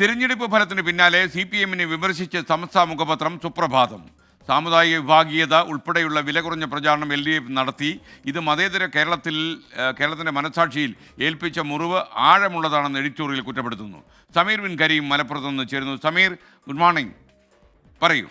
തിരഞ്ഞെടുപ്പ് ഫലത്തിന് പിന്നാലെ C P എമ്മിനെ വിമർശിച്ച് സമസ്ത മുഖപത്രം സുപ്രഭാതം. സാമുദായിക വിഭാഗീയത ഉൾപ്പെടെയുള്ള വില കുറഞ്ഞ പ്രചാരണം എൽ ഡി എഫ് നടത്തി. ഇത് മതേതര കേരളത്തിൽ കേരളത്തിന്റെ മനസാക്ഷിയിൽ ഏൽപ്പിച്ച മുറിവ് ആഴമുള്ളതാണെന്ന് എഡിറ്റോറിയൽ കുറ്റപ്പെടുത്തുന്നു. സമീർ ബിൻ കരീം മലപ്പുറത്ത് നിന്ന് ചേരുന്നു. Sameer good morning. പറയൂ.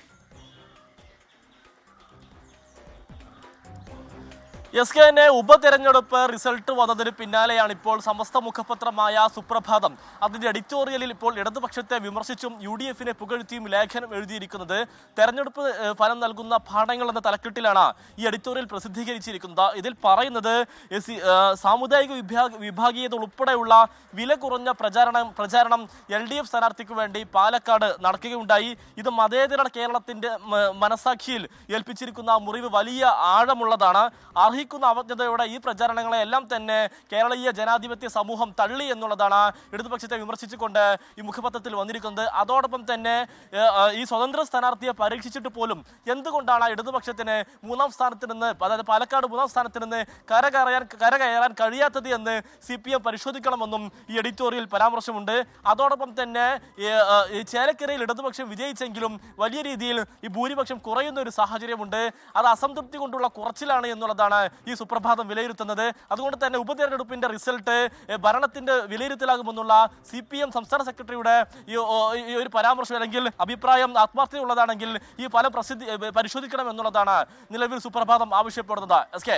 എസ് കെ എന്നെ ഉപതെരഞ്ഞെടുപ്പ് റിസൾട്ട് വന്നതിന് പിന്നാലെയാണ് ഇപ്പോൾ സമസ്ത മുഖപത്രമായ സുപ്രഭാതം. അതിന്റെ എഡിറ്റോറിയലിൽ ഇപ്പോൾ ഇടതുപക്ഷത്തെ വിമർശിച്ചും യു ഡി എഫിനെ പുകഴ്ത്തിയും ലേഖനം എഴുതിയിരിക്കുന്നത് തെരഞ്ഞെടുപ്പ് ഫലം നൽകുന്ന പാഠങ്ങൾ എന്ന തലക്കെട്ടിലാണ് ഈ എഡിറ്റോറിയൽ പ്രസിദ്ധീകരിച്ചിരിക്കുന്നത്. ഇതിൽ പറയുന്നത് സാമുദായിക വിഭാഗ വിഭാഗീയത ഉൾപ്പെടെയുള്ള വില കുറഞ്ഞ പ്രചാരണം പ്രചാരണം എൽ ഡി എഫ് സ്ഥാനാർത്ഥിക്ക് വേണ്ടി പാലക്കാട് നടക്കുകയുണ്ടായി. ഇത് മതേതര കേരളത്തിന്റെ മനസാക്ഷിയിൽ ഏൽപ്പിച്ചിരിക്കുന്ന മുറിവ് വലിയ ആഴമുള്ളതാണ്. അർഹിക്കുന്ന അവജ്ഞതയോടെ ഈ പ്രചാരണങ്ങളെ എല്ലാം തന്നെ കേരളീയ ജനാധിപത്യ സമൂഹം തള്ളി എന്നുള്ളതാണ് ഇടതുപക്ഷത്തെ വിമർശിച്ചുകൊണ്ട് ഈ മുഖപത്രത്തിൽ വന്നിരിക്കുന്നത്. അതോടൊപ്പം തന്നെ ഈ സ്വതന്ത്ര സ്ഥാനാർത്ഥിയെ പരീക്ഷിച്ചിട്ട് പോലും എന്തുകൊണ്ടാണ് ഇടതുപക്ഷത്തിന് മൂന്നാം സ്ഥാനത്ത് നിന്ന് അതായത് പാലക്കാട് മൂന്നാം സ്ഥാനത്ത് നിന്ന് കരകയറാൻ കരകയറാൻ കഴിയാത്തത് എന്ന് സി പി എം പരിശോധിക്കണമെന്നും ഈ എഡിറ്റോറിയൽ പരാമർശമുണ്ട്. അതോടൊപ്പം തന്നെ ചേലക്കരയിൽ ഇടതുപക്ഷം വിജയിച്ചെങ്കിലും വലിയ രീതിയിൽ ഈ ഭൂരിപക്ഷം കുറയുന്ന ഒരു സാഹചര്യമുണ്ട്. അത് അസംതൃപ്തി കൊണ്ടുള്ള കുറച്ചിലാണ് എന്നുള്ളതാണ് ഈ സുപ്രഭാതം വിലയിരുത്തുന്നത്. അതുകൊണ്ട് തന്നെ ഉപതെരഞ്ഞെടുപ്പിന്റെ റിസൾട്ട് ഭരണത്തിന്റെ വിലയിരുത്തലാകുമെന്നുള്ള സി പി എം സംസ്ഥാന സെക്രട്ടറിയുടെ ഈ ഒരു പരാമർശം അല്ലെങ്കിൽ അഭിപ്രായം ആത്മാർത്ഥതയുള്ളതാണെങ്കിൽ ഈ ഫലം പ്രസിദ്ധി പരിശോധിക്കണം എന്നുള്ളതാണ് നിലവിൽ സുപ്രഭാതം ആവശ്യപ്പെടുന്നത്. കെ